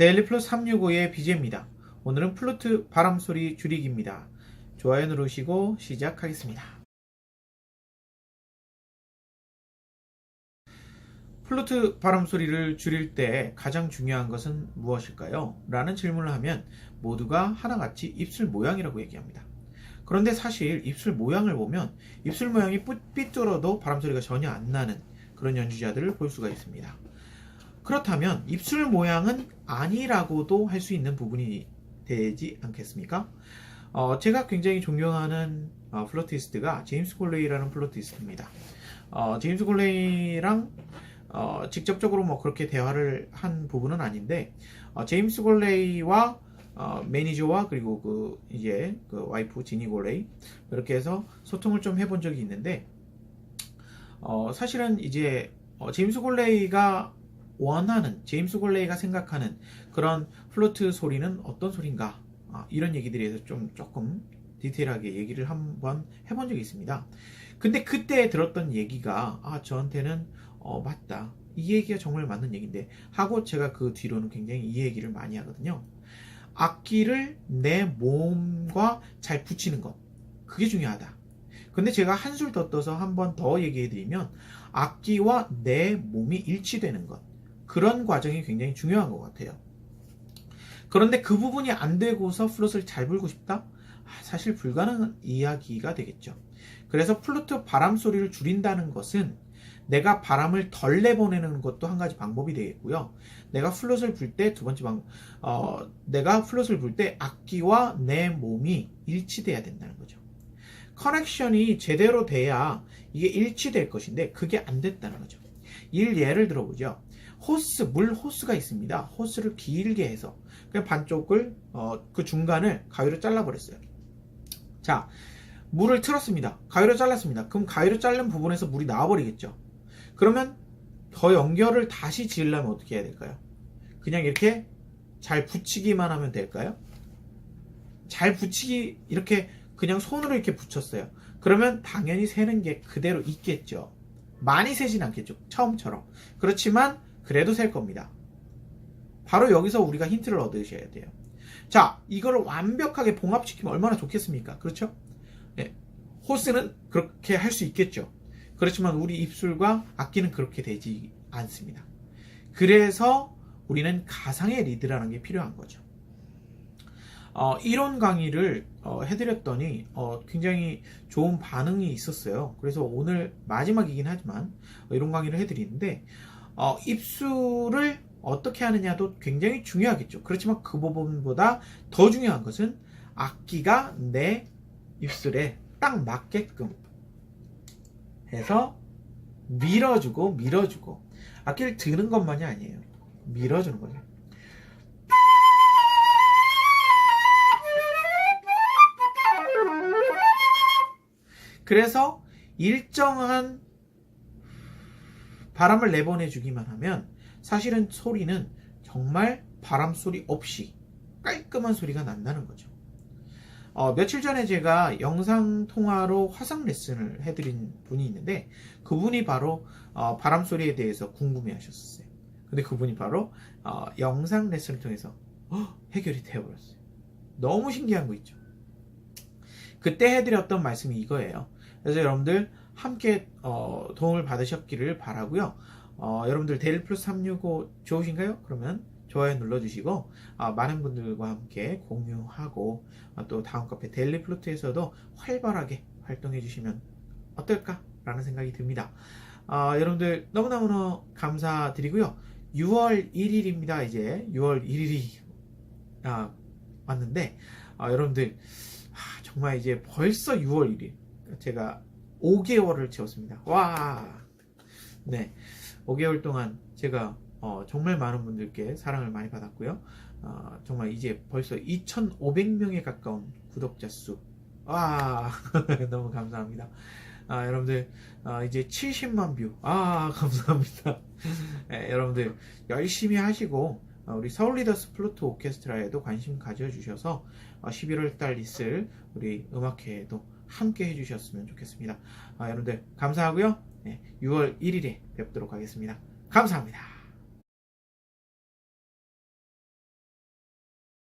데일리 플러스 365의 BJ입니다. 오늘은 플루트 바람소리 줄이기입니다. 좋아요 누르시고 시작하겠습니다. 플루트 바람소리를 줄일 때 가장 중요한 것은 무엇일까요? 라는 질문을 하면 모두가 하나같이 입술 모양이라고 얘기합니다. 그런데 사실 입술 모양을 보면 입술 모양이 삐- 삐뚤어도 바람소리가 전혀 안 나는 그런 연주자들을 볼 수가 있습니다. 그렇다면 입술 모양은 아니라고도 할 수 있는 부분이 되지 않겠습니까? 어, 제가 굉장히 존경하는 어, 플로티스트가 제임스 골레이라는 플로티스트입니다. 어, 제임스 골레이랑 어, 직접적으로 뭐 그렇게 대화를 한 부분은 아닌데 어, 제임스 골레이와 어, 매니저와 그리고 그 이제 그 와이프 지니 골레이 이렇게 해서 소통을 좀 해본 적이 있는데 어, 사실은 이제 어, 제임스 골레이가 원하는 제임스 골레이가 생각하는 그런 플루트 소리는 어떤 소린가 아, 이런 얘기들에 대해서 좀 조금 디테일하게 얘기를 한번 해본 적이 있습니다. 근데 그때 들었던 얘기가 아 저한테는 어 맞다 이 얘기가 정말 맞는 얘기인데 하고 제가 그 뒤로는 굉장히 이 얘기를 많이 하거든요. 악기를 내 몸과 잘 붙이는 것 그게 중요하다. 근데 제가 한술 더 떠서 한 번 더 얘기해 드리면 악기와 내 몸이 일치되는 것 그런 과정이 굉장히 중요한 것 같아요. 그런데 그 부분이 안 되고서 플룻을 잘 불고 싶다? 아, 사실 불가능한 이야기가 되겠죠. 그래서 플루트 바람 소리를 줄인다는 것은 내가 바람을 덜 내보내는 것도 한 가지 방법이 되겠고요. 내가 플룻을 불 때 두 번째 방, 어, 내가 플룻을 불 때 악기와 내 몸이 일치돼야 된다는 거죠. 커넥션이 제대로 돼야 이게 일치될 것인데 그게 안 됐다는 거죠. 일 예를 들어보죠. 호스, 물 호스가 있습니다. 호스를 길게 해서 그냥 반쪽을 어, 그 중간을 가위로 잘라버렸어요. 자, 물을 틀었습니다. 가위로 잘랐습니다. 그럼 가위로 자른 부분에서 물이 나와버리겠죠. 그러면 더 연결을 다시 지으려면 어떻게 해야 될까요? 그냥 이렇게 잘 붙이기만 하면 될까요? 잘 붙이기 이렇게 그냥 손으로 이렇게 붙였어요. 그러면 당연히 새는 게 그대로 있겠죠. 많이 새진 않겠죠. 처음처럼. 그렇지만 그래도 셀 겁니다. 바로 여기서 우리가 힌트를 얻으셔야 돼요. 자, 이거를 완벽하게 봉합시키면 얼마나 좋겠습니까? 그렇죠? 네. 호스는 그렇게 할 수 있겠죠. 그렇지만 우리 입술과 악기는 그렇게 되지 않습니다. 그래서 우리는 가상의 리드라는 게 필요한 거죠. 어, 이론 강의를 어, 해드렸더니 어, 굉장히 좋은 반응이 있었어요. 그래서 오늘 마지막이긴 하지만 어, 이론 강의를 해드리는데 어, 입술을 어떻게 하느냐도 굉장히 중요하겠죠. 그렇지만 그 부분보다 더 중요한 것은 악기가 내 입술에 딱 맞게끔 해서 밀어주고 밀어주고 악기를 드는 것만이 아니에요. 밀어주는 거죠. 그래서 일정한 바람을 내보내주기만 하면 사실은 소리는 정말 바람 소리 없이 깔끔한 소리가 난다는 거죠. 어, 며칠 전에 제가 영상 통화로 화상 레슨을 해드린 분이 있는데 그분이 바로 어, 바람 소리에 대해서 궁금해하셨어요. 근데 그분이 바로 어, 영상 레슨을 통해서 헉, 해결이 되어버렸어요. 너무 신기한 거 있죠. 그때 해드렸던 말씀이 이거예요. 그래서 여러분들 함께 어, 도움을 받으셨기를 바라고요. 어, 여러분들 데일 플러스 365 좋으신가요? 그러면 좋아요 눌러주시고 아, 많은 분들과 함께 공유하고 아, 또 다음 카페 데일리 플루트에서도 활발하게 활동해 주시면 어떨까라는 생각이 듭니다. 아, 여러분들 너무너무 감사드리고요. 6월 1일입니다. 이제 6월 1일이 아, 왔는데 아, 여러분들 아, 정말 이제 벌써 6월 1일 제가 5개월을 채웠습니다. 와, 네, 5개월 동안 제가 어, 정말 많은 분들께 사랑을 많이 받았고요. 어, 정말 이제 벌써 2,500명에 가까운 구독자 수. 와, 너무 감사합니다. 아, 여러분들 어, 이제 70만 뷰. 아, 감사합니다. 네, 여러분들 열심히 하시고 어, 우리 서울 리더스 플루트 오케스트라에도 관심 가져주셔서 어, 11월 달 있을 우리 음악회에도 함께 해주셨으면 좋겠습니다. 아, 여러분들 감사하고요. 네, 6월 1일에 뵙도록 하겠습니다. 감사합니다.